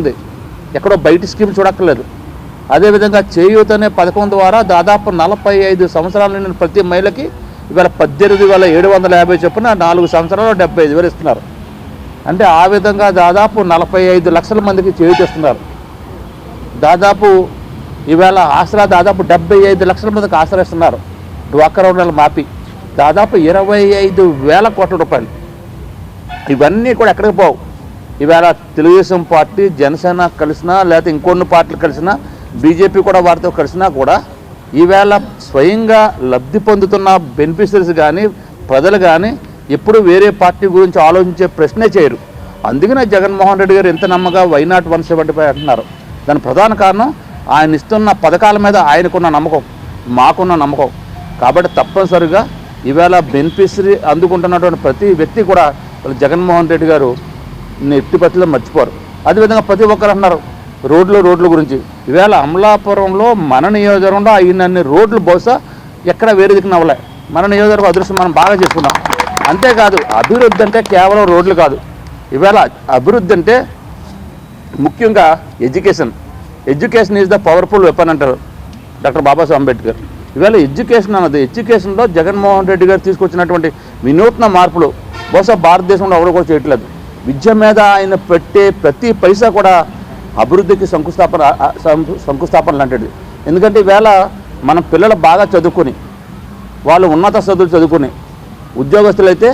ఉంది. ఎక్కడో బయట స్కీమ్ చూడక్కర్లేదు. అదేవిధంగా చేయూత అనే పథకం ద్వారా దాదాపు నలభై ఐదు సంవత్సరాల నుండి ప్రతి మహిళకి ఇవాళ పద్దెనిమిది వేల ఏడు వందల యాభై చొప్పున నాలుగు సంవత్సరాలు డెబ్బై ఐదు వేలు ఇస్తున్నారు. అంటే ఆ విధంగా దాదాపు నలభై ఐదు లక్షల మందికి చేయూత ఇస్తున్నారు. దాదాపు ఈవేళ ఆసరా దాదాపు డెబ్బై ఐదు లక్షల మందికి ఆసరా ఇస్తున్నారు. డ్వాక్రా రుణాలు మాపి. దాదాపు ఇరవై ఐదు వేల కోట్ల రూపాయలు. ఇవన్నీ కూడా ఎక్కడికి పోవు. ఇవాళ తెలుగుదేశం పార్టీ జనసేన కలిసినా లేకపోతే ఇంకొన్ని పార్టీలు కలిసినా బీజేపీ కూడా వారితో కలిసినా కూడా ఈవేళ స్వయంగా లబ్ధి పొందుతున్న బెనిఫిషరీస్ కానీ ప్రజలు కానీ ఎప్పుడు వేరే పార్టీ గురించి ఆలోచించే ప్రశ్నే చేయరు. అందుకనే జగన్మోహన్ రెడ్డి గారు ఎంత నమ్మగా why not one seventy five అంటున్నారు. దాని ప్రధాన కారణం ఆయన ఇస్తున్న పథకాల మీద ఆయనకున్న నమ్మకం మాకున్న నమ్మకం. కాబట్టి తప్పనిసరిగా ఈవేళ బెనిఫిషరీ అందుకుంటున్నటువంటి ప్రతి వ్యక్తి కూడా జగన్మోహన్ రెడ్డి గారు ఎట్టి పత్రిలో మర్చిపోరు. అదేవిధంగా ప్రతి ఒక్కరు అన్నారు రోడ్లు రోడ్ల గురించి. ఈవేళ అమలాపురంలో మన నియోజకవర్గంలో అయినన్ని రోడ్లు బహుశా ఎక్కడ వేరే దిక్కున అవ్వలే. మన నియోజకవర్గం అదృష్టం మనం బాగా చేసుకున్నాం. అంతేకాదు అభివృద్ధి అంటే కేవలం రోడ్లు కాదు. ఈవేళ అభివృద్ధి అంటే ముఖ్యంగా education. Education is the powerful weapon అంటారు డాక్టర్ బాబాసాహెబ్ అంబేద్కర్. ఇవాళ ఎడ్యుకేషన్ అన్నది ఎడ్యుకేషన్లో జగన్మోహన్ రెడ్డి గారు తీసుకొచ్చినటువంటి వినూత్న మార్పులు బహుశా భారతదేశంలో ఎవరు కూడా చేయట్లేదు. విద్య మీద ఆయన పెట్టే ప్రతి పైసా కూడా అభివృద్ధికి శంకుస్థాపన ఆ, శంకుస్థాపన లాంటిది. ఎందుకంటే ఈవేళ మన పిల్లలు బాగా చదువుకొని వాళ్ళు ఉన్నత చదువులు చదువుకుని ఉద్యోగస్తులైతే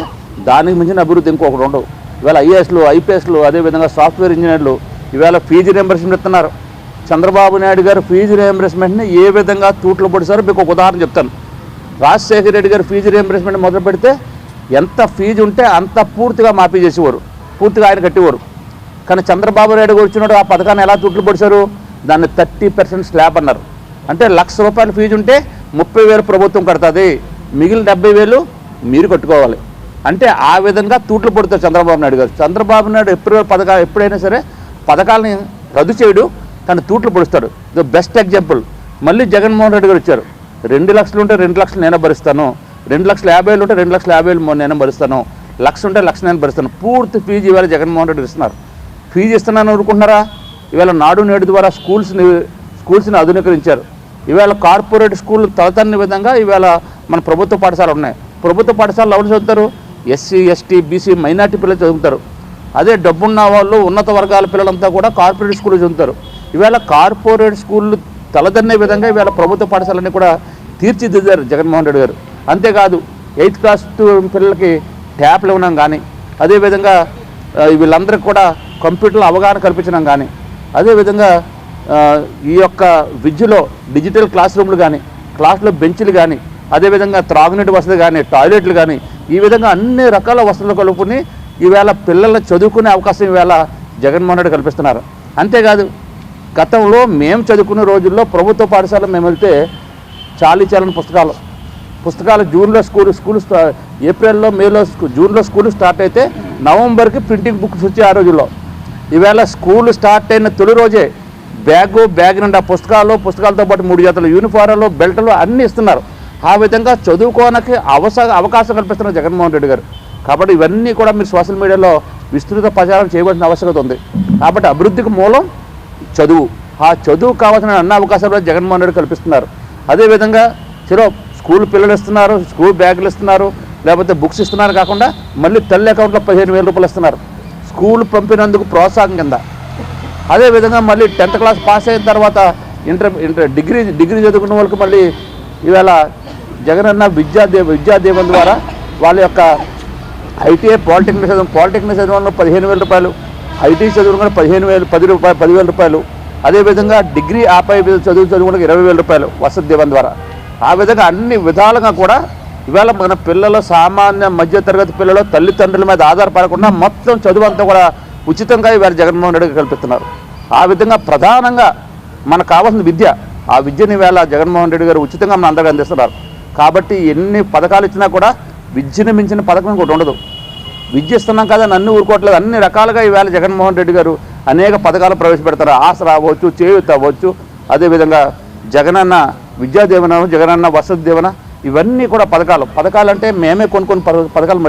దానికి మించిన అభివృద్ధి ఇంకొకటి ఉండవు. ఇవాళ ఐఏఎస్లు ఐపీఎస్లు అదేవిధంగా సాఫ్ట్వేర్ ఇంజనీర్లు ఇవాళ ఫీజు రియంబర్స్మెంట్ ఇస్తున్నారు. చంద్రబాబు నాయుడు గారు ఫీజు రియంబర్స్మెంట్ని ఏ విధంగా తూట్లు పొడిచారో మీకు ఒక ఉదాహరణ చెప్తాను. రాజశేఖర రెడ్డి గారు ఫీజు రియంబర్స్మెంట్ మొదలు పెడితే ఎంత ఫీజు ఉంటే అంత పూర్తిగా మాఫీ చేసేవారు. పూర్తిగా ఆయన కట్టేవారు కానీ చంద్రబాబు నాయుడు గారు వచ్చినప్పుడు ఆ పథకాన్ని ఎలా తుట్లు పొడిచారు? దాన్ని థర్టీ పర్సెంట్ స్లాబ్ అన్నారు. అంటే లక్ష రూపాయల ఫీజు ఉంటే ముప్పై వేలు ప్రభుత్వం కడుతుంది. మిగిలిన డెబ్బై వేలు మీరు కట్టుకోవాలి. అంటే ఆ విధంగా తూట్లు పడుతారు చంద్రబాబు నాయుడు గారు. చంద్రబాబు నాయుడు ఎప్పుడు పథకాలు ఎప్పుడైనా సరే పథకాలని రద్దు చేయడు తను తూట్లు పొడుస్తాడు. ఇది బెస్ట్ ఎగ్జాంపుల్. మళ్ళీ జగన్మోహన్ రెడ్డి గారు వచ్చారు. రెండు లక్షలు ఉంటే రెండు లక్షలు నేనే భరిస్తాను. రెండు లక్షల యాభై వేలు ఉంటే రెండు లక్షల యాభై వేలు మొన్న నేనే భరిస్తాను. లక్ష ఉంటే లక్ష నేను భరిస్తాను. పూర్తి ఫీజు ఇవాళ జగన్మోహన్ రెడ్డి ఇస్తున్నారు. ఫీజు ఇస్తున్నాను అనుకుంటున్నారా ఇవాళ నాడు నేడు ద్వారా స్కూల్స్ని స్కూల్స్ని ఆధునీకరించారు. ఇవాళ కార్పొరేట్ స్కూల్ తలతన్న విధంగా ఇవాళ మన ప్రభుత్వ పాఠశాలలు ఉన్నాయి. ప్రభుత్వ పాఠశాలలు ఎవరు చదువుతారు? ఎస్సీ ఎస్టీ బీసీ మైనార్టీ పిల్లలు చదువుతారు. అదే డబ్బున్న వాళ్ళు ఉన్నత వర్గాల పిల్లలంతా కూడా కార్పొరేట్ స్కూల్లో చదువుతారు. ఇవాళ కార్పొరేట్ స్కూళ్ళు తలదన్నే విధంగా ఇవాళ ప్రభుత్వ పాఠశాలన్నీ కూడా తీర్చిదిద్దారు జగన్మోహన్ రెడ్డి గారు. అంతేకాదు ఎయిత్ క్లాస్ పిల్లలకి ట్యాబ్లు ఇవ్వడం కానీ అదేవిధంగా వీళ్ళందరికీ కూడా కంప్యూటర్లో అవగాహన కల్పించడం కానీ అదేవిధంగా ఈ యొక్క విద్యలో డిజిటల్ క్లాస్ రూమ్లు కానీ క్లాస్లో బెంచ్లు కానీ అదేవిధంగా త్రాగునీటి వసతి కానీ టాయిలెట్లు కానీ ఈ విధంగా అన్ని రకాల వసతులు కలుపుకుని ఈవేళ పిల్లలు చదువుకునే అవకాశం ఈవేళ జగన్మోహన్ రెడ్డి కల్పిస్తున్నారు. అంతేకాదు గతంలో మేము చదువుకునే రోజుల్లో ప్రభుత్వ పాఠశాల మేము వెళ్తే చాలీ చాలని పుస్తకాలు పుస్తకాలు జూన్లో స్కూల్ స్కూల్ ఏప్రిల్లో మేలో జూన్లో స్కూల్ స్టార్ట్ అయితే నవంబర్కి ప్రింటింగ్ బుక్స్ వచ్చి ఆ రోజుల్లో. ఈవేళ స్కూల్ స్టార్ట్ అయిన తొలి రోజే బ్యాగు బ్యాగ్ నిండా పుస్తకాలు పుస్తకాలతో పాటు మూడు జాతలు యూనిఫారాలు బెల్ట్లు అన్నీ ఇస్తున్నారు. ఆ విధంగా చదువుకోవడానికి అవస అవకాశం కల్పిస్తున్నారు జగన్మోహన్ రెడ్డి గారు. కాబట్టి ఇవన్నీ కూడా మీరు సోషల్ మీడియాలో విస్తృత ప్రచారం చేయవలసిన ఆవశ్యకత ఉంది. కాబట్టి అభివృద్ధికి మూలం చదువు. ఆ చదువు కావాల్సిన అన్ని అవకాశాలు జగన్మోహన్ రెడ్డి కల్పిస్తున్నారు. అదేవిధంగా చిరో స్కూల్ పిల్లలు ఇస్తున్నారు స్కూల్ బ్యాగులు ఇస్తున్నారు లేకపోతే బుక్స్ ఇస్తున్నారు కాకుండా మళ్ళీ తల్లి అకౌంట్లో పదిహేను వేల రూపాయలు ఇస్తున్నారు. స్కూల్ పంపినందుకు ప్రోత్సాహం కింద. అదేవిధంగా మళ్ళీ టెన్త్ క్లాస్ పాస్ అయిన తర్వాత ఇంటర్ ఇంటర్ డిగ్రీ డిగ్రీ చదువుకున్న వాళ్ళకి మళ్ళీ ఇవాళ జగనన్న విద్యాదే విద్యాదీవెన ద్వారా వాళ్ళ యొక్క ఐటీఐ పాలిటెక్నిక్ చదువు పాలిటెక్నిక్ చదువు పదిహేను వేల రూపాయలు ఐటీ చదువు కూడా పదిహేను వేలు పది రూపాయలు పదివేల రూపాయలు. అదేవిధంగా డిగ్రీ ఆపై చదువు చదువుకున్న ఇరవై వేల రూపాయలు వసతి దీవెన ద్వారా. ఆ విధంగా అన్ని విధాలుగా కూడా ఇవాళ మన పిల్లలు సామాన్య మధ్యతరగతి పిల్లలు తల్లిదండ్రుల మీద ఆధారపడకుండా మొత్తం చదువు అంతా కూడా ఉచితంగా ఇవాళ జగన్మోహన్ రెడ్డి కల్పిస్తున్నారు. ఆ విధంగా ప్రధానంగా మనకు కావాల్సిన విద్య ఆ విద్యని వేళ జగన్మోహన్ రెడ్డి గారు ఉచితంగా మన అందరికీ అందిస్తున్నారు. కాబట్టి ఎన్ని పథకాలు ఇచ్చినా కూడా విద్యను మించిన పథకం ఇంకోటి ఉండదు. విద్య ఇస్తున్నాం కదా నన్ను ఊరుకోవట్లేదు. అన్ని రకాలుగా ఈవేళ జగన్మోహన్ రెడ్డి గారు అనేక పథకాలు ప్రవేశపెడతారు. ఆశ రావచ్చు చేయూత అవ్వచ్చు. అదేవిధంగా జగనన్న విద్యాదీవన జగనన్న వసతి దీవెన ఇవన్నీ కూడా పథకాలు. పథకాలు అంటే మేమే కొన్ని కొన్ని పథకాలు